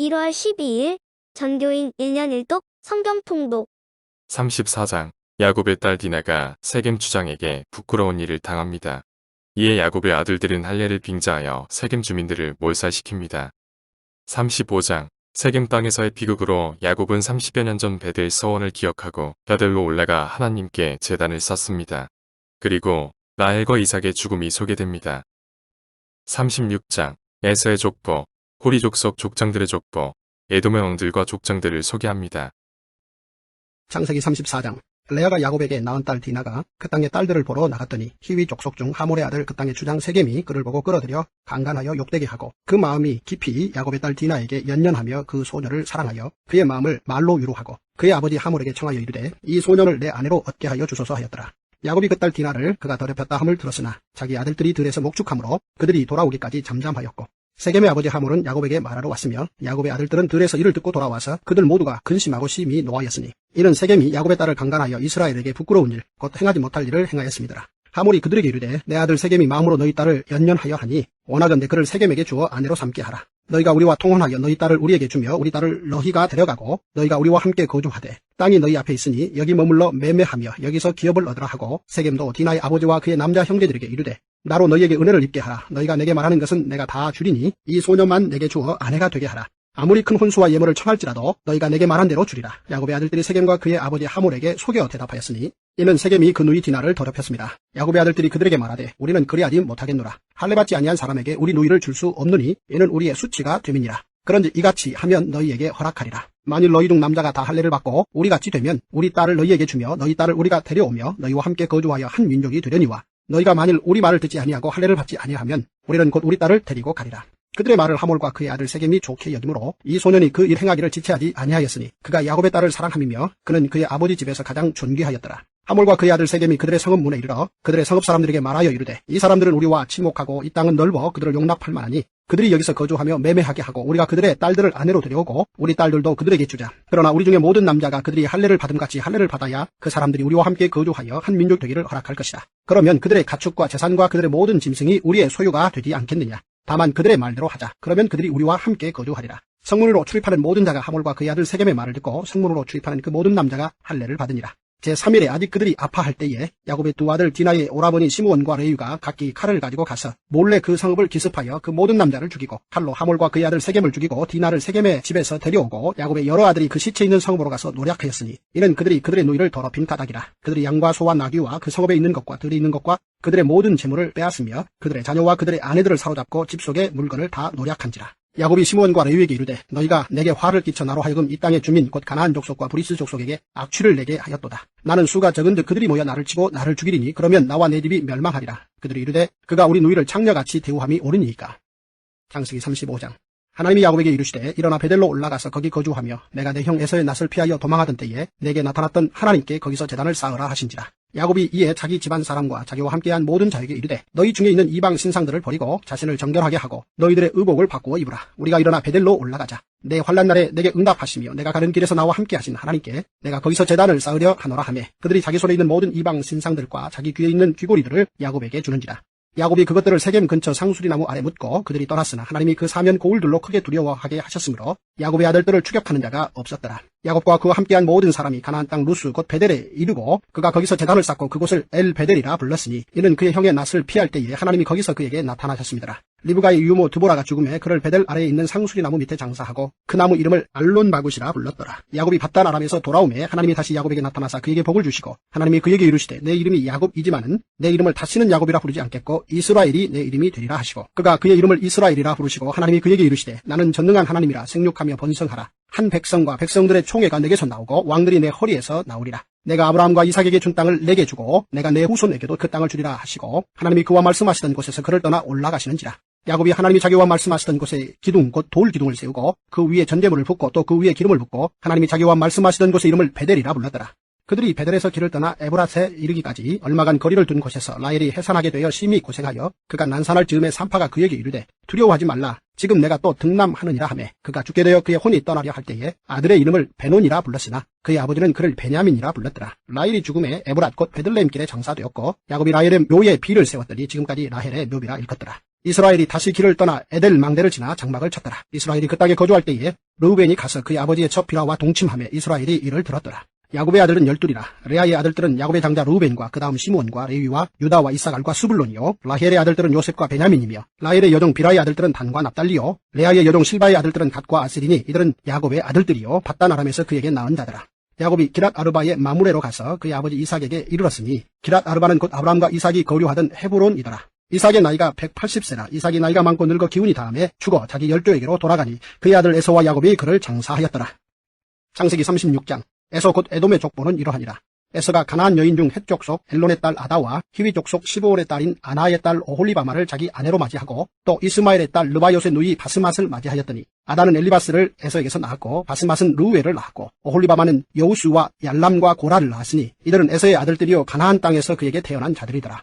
1월 12일 전교인 1년 1독 성경 통독 34장 야곱의 딸 디나가 세겜 주장에게 부끄러운 일을 당합니다. 이에 야곱의 아들들은 할례를 빙자하여 세겜 주민들을 몰살시킵니다. 35장 세겜 땅에서의 비극으로 야곱은 30여 년 전 베델 서원을 기억하고 벼들로 올라가 하나님께 제단을 쌓습니다. 그리고 라헬과 이삭의 죽음이 소개됩니다. 36장 에서의 족보, 호리 족속 족장들의 족보, 에돔의 왕들과 족장들을 소개합니다. 창세기 34장 레아가 야곱에게 낳은 딸 디나가 그 땅의 딸들을 보러 나갔더니 히위 족속 중 하몰의 아들 그 땅의 주장 세겜이 그를 보고 끌어들여 강간하여 욕되게 하고 그 마음이 깊이 야곱의 딸 디나에게 연연하며 그 소녀를 사랑하여 그의 마음을 말로 위로하고 그의 아버지 하몰에게 청하여 이르되 이 소녀를 내 아내로 얻게 하여 주소서 하였더라. 야곱이 그 딸 디나를 그가 더럽혔다 함을 들었으나 자기 아들들이 들에서 목축함으로 그들이 돌아오기까지 잠잠하였고 세겜의 아버지 하몰은 야곱에게 말하러 왔으며 야곱의 아들들은 들에서 이를 듣고 돌아와서 그들 모두가 근심하고 심히 노하였으니 이는 세겜이 야곱의 딸을 강간하여 이스라엘에게 부끄러운 일 곧 행하지 못할 일을 행하였습니다. 하몰이 그들에게 이르되 내 아들 세겜이 마음으로 너희 딸을 연연하여 하니 원하건대 그를 세겜에게 주어 아내로 삼게 하라. 너희가 우리와 통혼하여 너희 딸을 우리에게 주며 우리 딸을 너희가 데려가고 너희가 우리와 함께 거주하되 땅이 너희 앞에 있으니 여기 머물러 매매하며 여기서 기업을 얻으라 하고 세겜도 디나의 아버지와 그의 남자 형제들에게 이르되 나로 너희에게 은혜를 입게 하라. 너희가 내게 말하는 것은 내가 다 주리니 이 소녀만 내게 주어 아내가 되게 하라. 아무리 큰 혼수와 예물을 청할지라도 너희가 내게 말한 대로 주리라. 야곱의 아들들이 세겜과 그의 아버지 하몰에게 속여 대답하였으니 이는 세겜이 그 누이 디나를 더럽혔습니다. 야곱의 아들들이 그들에게 말하되 우리는 그리하지 못하겠노라. 할례받지 아니한 사람에게 우리 누이를 줄 수 없느니 이는 우리의 수치가 됨이니라. 그런지 이같이 하면 너희에게 허락하리라. 만일 너희 중 남자가 다 할례를 받고 우리같이 되면 우리 딸을 너희에게 주며 너희 딸을 우리가 데려오며 너희와 함께 거주하여 한 민족이 되려니와 너희가 만일 우리 말을 듣지 아니하고 할례를 받지 아니하면 우리는 곧 우리 딸을 데리고 가리라. 그들의 말을 하몰과 그의 아들 세겜이 좋게 여김으로 이 소년이 그 일 행하기를 지체하지 아니하였으니 그가 야곱의 딸을 사랑함이며 그는 그의 아버지 집에서 가장 존귀하였더라. 하몰과 그의 아들 세겜이 그들의 성읍 문에 이르러 그들의 성읍 사람들에게 말하여 이르되 이 사람들은 우리와 친목하고 이 땅은 넓어 그들을 용납할 만하니 그들이 여기서 거주하며 매매하게 하고 우리가 그들의 딸들을 아내로 데려오고 우리 딸들도 그들에게 주자. 그러나 우리 중에 모든 남자가 그들이 할례를 받음같이 할례를 받아야 그 사람들이 우리와 함께 거주하여 한 민족 되기를 허락할 것이다. 그러면 그들의 가축과 재산과 그들의 모든 짐승이 우리의 소유가 되지 않겠느냐. 다만 그들의 말대로 하자. 그러면 그들이 우리와 함께 거주하리라. 성문으로 출입하는 모든 자가 하몰과 그의 아들 세겜의 말을 듣고 성문으로 출입하는 그 모든 남자가 할례를 받으니라. 제3일에 아직 그들이 아파할 때에 야곱의 두 아들 디나의 오라버니 시므온과 레위가 각기 칼을 가지고 가서 몰래 그 성읍을 기습하여 그 모든 남자를 죽이고 칼로 하몰과 그의 아들 세겜을 죽이고 디나를 세겜의 집에서 데려오고 야곱의 여러 아들이 그 시체 있는 성읍으로 가서 노략하였으니 이는 그들이 그들의 누이를 더럽힌 까닭이라. 그들이 양과 소와 나귀와 그 성읍에 있는 것과 들이 있는 것과 그들의 모든 재물을 빼앗으며 그들의 자녀와 그들의 아내들을 사로잡고 집 속의 물건을 다 노략한지라 야곱이 시므온과 레위에게 이르되 너희가 내게 화를 끼쳐 나로 하여금 이 땅의 주민 곧 가나안 족속과 브리스 족속에게 악취를 내게 하였도다. 나는 수가 적은듯 그들이 모여 나를 치고 나를 죽이리니 그러면 나와 내 집이 멸망하리라. 그들이 이르되 그가 우리 누이를 창녀같이 대우함이 옳으니이까. 창세기 35장 하나님이 야곱에게 이르시되 일어나 베델로 올라가서 거기 거주하며 내가 내 형 에서의 낯을 피하여 도망하던 때에 내게 나타났던 하나님께 거기서 재단을 쌓으라 하신지라. 야곱이 이에 자기 집안 사람과 자기와 함께한 모든 자에게 이르되 너희 중에 있는 이방 신상들을 버리고 자신을 정결하게 하고 너희들의 의복을 바꾸어 입으라. 우리가 일어나 베델로 올라가자. 내 환란 날에 내게 응답하시며 내가 가는 길에서 나와 함께 하신 하나님께 내가 거기서 재단을 쌓으려 하노라 하매 그들이 자기 손에 있는 모든 이방 신상들과 자기 귀에 있는 귀고리들을 야곱에게 주는지라. 야곱이 그것들을 세겜 근처 상수리나무 아래 묻고 그들이 떠났으나 하나님이 그 사면 고울들로 크게 두려워하게 하셨으므로 야곱의 아들들을 추격하는 자가 없었더라. 야곱과 그와 함께한 모든 사람이 가나안 땅 루스 곧 베델에 이르고 그가 거기서 재단을 쌓고 그곳을 엘 베델이라 불렀으니 이는 그의 형의 낯을 피할 때에 하나님이 거기서 그에게 나타나셨습니다. 리브가의 유모 드보라가 죽음에 그를 베델 아래에 있는 상수리 나무 밑에 장사하고 그 나무 이름을 알론바굿이라 불렀더라. 야곱이 바단 아람에서 돌아오매 하나님이 다시 야곱에게 나타나사 그에게 복을 주시고 하나님이 그에게 이르시되 내 이름이 야곱이지만은 내 이름을 다시는 야곱이라 부르지 않겠고 이스라엘이 내 이름이 되리라 하시고 그가 그의 이름을 이스라엘이라 부르시고 하나님이 그에게 이르시되 나는 전능한 하나님이라 생육하며 번성하라. 한 백성과 백성들의 총회가 내게서 나오고 왕들이 내 허리에서 나오리라. 내가 아브라함과 이삭에게 준 땅을 내게 주고 내가 내 후손에게도 그 땅을 주리라 하시고 하나님이 그와 말씀하시던 곳에서 그를 떠나 올라가시는지라. 야곱이 하나님이 자기와 말씀하시던 곳에 기둥 곧 돌 기둥을 세우고 그 위에 전대물을 붓고 또 그 위에 기름을 붓고 하나님이 자기와 말씀하시던 곳의 이름을 베델이라 불렀더라. 그들이 베델에서 길을 떠나 에브라스에 이르기까지 얼마간 거리를 둔 곳에서 라헬이 해산하게 되어 심히 고생하여 그가 난산할 즈음에 산파가 그에게 이르되 두려워하지 말라. 지금 내가 또 등남하느니라 하매 그가 죽게 되어 그의 혼이 떠나려 할 때에 아들의 이름을 베논이라 불렀으나 그의 아버지는 그를 베냐민이라 불렀더라. 라헬이 죽음에 에브랏 곧 베들레헴 길에 장사되었고 야곱이 라헬의 묘에 비를 세웠더니 지금까지 라헬의 묘비라 일컫더라. 이스라엘이 다시 길을 떠나 에델 망대를 지나 장막을 쳤더라. 이스라엘이 그 땅에 거주할 때에 르우벤이 가서 그의 아버지의 첫 비라와 동침함에 이스라엘이 이를 들었더라 야곱의 아들은 열둘이라. 레아의 아들들은 야곱의 장자 루벤과 그 다음 시므온과 레위와 유다와 이사갈과 수블론이요. 라헬의 아들들은 요셉과 베냐민이며 라헬의 여종 비라의 아들들은 단과 납달리요. 레아의 여종 실바의 아들들은 갓과 아스리니 이들은 야곱의 아들들이요. 바다나람에서 그에게 낳은 자더라 야곱이 기랏 아르바의 마무레로 가서 그의 아버지 이삭에게 이르렀으니 기랏 아르바는 곧 아브라함과 이삭이 거류하던 헤브론이더라. 이삭의 나이가 180세라. 이삭이 나이가 많고 늙어 기운이 다음에 죽어 자기 열조에게로 돌아가니 그의 아들 에서와 야곱이 그를 장사하였더라. 창세기 36장 에서 곧 에돔의 족보는 이러하니라. 에서가 가나안 여인 중 헷족 속 엘론의 딸 아다와 히위 족속 15월의 딸인 아나의 딸 오홀리바마를 자기 아내로 맞이하고 또 이스마엘의 딸 르바요의 누이 바스맛을 맞이하였더니 아다는 엘리바스를 에서에게서 낳았고 바스맛은 루웨를 낳았고 오홀리바마는 여우수와 얄람과 고라를 낳았으니 이들은 에서의 아들들이요 가나안 땅에서 그에게 태어난 자들이더라.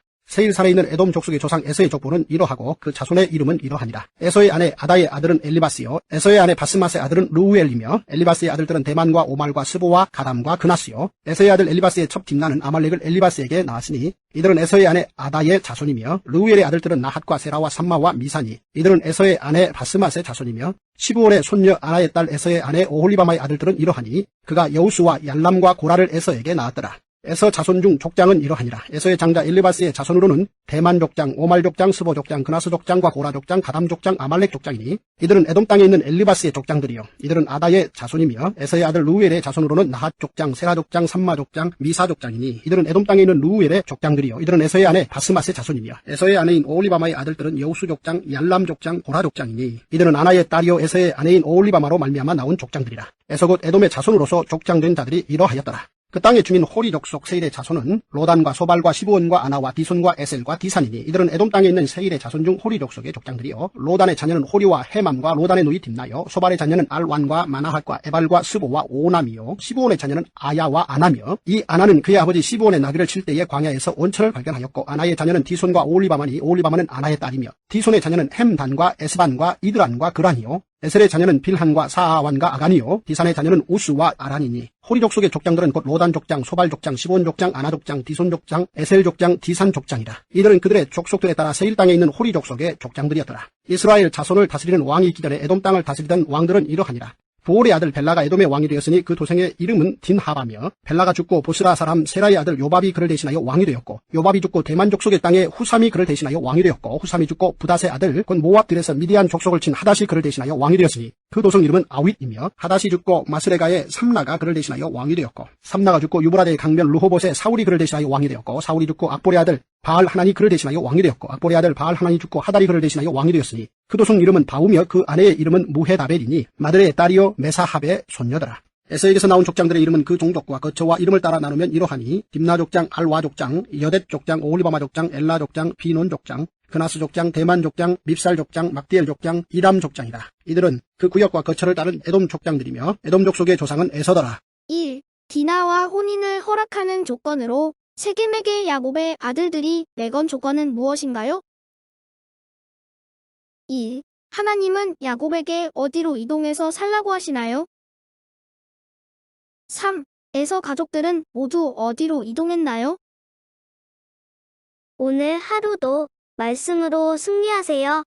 세일산에 있는 에돔 족속의 조상 에서의 족보는 이러하고 그 자손의 이름은 이러하니라. 에서의 아내 아다의 아들은 엘리바스요. 에서의 아내 바스맛의 아들은 루우엘이며 엘리바스의 아들들은 대만과 오말과 스보와 가담과 그나스요. 에서의 아들 엘리바스의 첩 딥나는 아말렉을 엘리바스에게 낳았으니 이들은 에서의 아내 아다의 자손이며 루우엘의 아들들은 나핫과 세라와 삼마와 미사니 이들은 에서의 아내 바스맛의 자손이며 15월의 손녀 아나의 딸 에서의 아내 오홀리바마의 아들들은 이러하니 그가 여우수와 얄람과 고라를 에서에게 낳았더라. 에서 자손 중 족장은 이러하니라. 에서의 장자 엘리바스의 자손으로는 대만 족장, 오말 족장, 스보 족장, 그나스 족장과 고라 족장, 가담 족장, 아말렉 족장이니 이들은 에돔 땅에 있는 엘리바스의 족장들이요. 이들은 아다의 자손이며 에서의 아들 루엘의 자손으로는 나핫 족장, 세라 족장, 삼마 족장, 미사 족장이니 이들은 에돔 땅에 있는 루엘의 족장들이요. 이들은 에서의 아내 바스맛의 자손이며 에서의 아내인 오올리바마의 아들들은 여우수 족장, 얄람 족장, 고라 족장이니 이들은 아나의 딸이요 에서의 아내인 오올리바마로 말미암아 나온 족장들이라. 에서 곧 에돔의 자손으로서 족장된 자들이 이러하였더라. 그 땅의 주민 호리 족속 세일의 자손은 로단과 소발과 시브온과 아나와 디손과 에셀과 디산이니 이들은 에돔 땅에 있는 세일의 자손 중 호리 족속의 족장들이요. 로단의 자녀는 호리와 헤맘과 로단의 누이 딥나요. 소발의 자녀는 알완과 마나핫과 에발과 스보와 오남이요. 시브온의 자녀는 아야와 아나며 이 아나는 그의 아버지 시브온의 나귀를 칠 때에 광야에서 온천을 발견하였고 아나의 자녀는 디손과 오올리바마니 오올리바마는 아나의 딸이며 디손의 자녀는 햄단과 에스반과 이드란과 그란이요 에셀의 자녀는 빌한과 사아완과 아간이요 디산의 자녀는 우스와 아란이니 호리 족 속의 족장들은 곧 로단 족장, 소발 족장, 시본 족장, 아나 족장, 디손 족장, 에셀 족장, 디산 족장이라. 이들은 그들의 족속들에 따라 세일 땅에 있는 호리 족 속의 족장들이었더라. 이스라엘 자손을 다스리는 왕이 있기 전에 에돔 땅을 다스리던 왕들은 이러하니라. 보올의 아들 벨라가 에돔의 왕이 되었으니 그 도생의 이름은 딘하바며 벨라가 죽고 보스라 사람 세라의 아들 요밥이 그를 대신하여 왕이 되었고 요밥이 죽고 대만 족속의 땅에 후삼이 그를 대신하여 왕이 되었고 후삼이 죽고 부닷의 아들 곧 모압들에서 미디안 족속을 친 하닷이 그를 대신하여 왕이 되었으니 그 도성 이름은 아윗이며 하닷이 죽고 마스레가의 삼나가 그를 대신하여 왕이 되었고 삼나가 죽고 유브라데의 강변 루호봇의 사울이 그를 대신하여 왕이 되었고 사울이 죽고 악볼의 아들 바알 하나니 그를 대신하여 왕이 되었고 악볼의 아들 바알 하나니 죽고 하달이 그를 대신하여 왕이 되었으니 그 도성 이름은 바우며 그 아내의 이름은 무헤다벨이니 마들의 딸이요 메사합의 손녀더라. 에서에게서 나온 족장들의 이름은 그 종족과 거처와 이름을 따라 나누면 이러하니 딥나 족장, 알와 족장, 여댓 족장, 오올리바마 족장, 엘라 족장, 비논 족장, 그나스 족장, 대만 족장, 밉살 족장, 막디엘 족장, 이람 족장이다. 이들은 그 구역과 거처를 따른 에돔 족장들이며 에돔 족 속의 조상은 에서더라. 1. 디나와 혼인을 허락하는 조건으로 세겜에게 야곱의 아들들이 내건 조건은 무엇인가요? 2. 하나님은 야곱에게 어디로 이동해서 살라고 하시나요? 3. 에서 가족들은 모두 어디로 이동했나요? 오늘 하루도 말씀으로 승리하세요.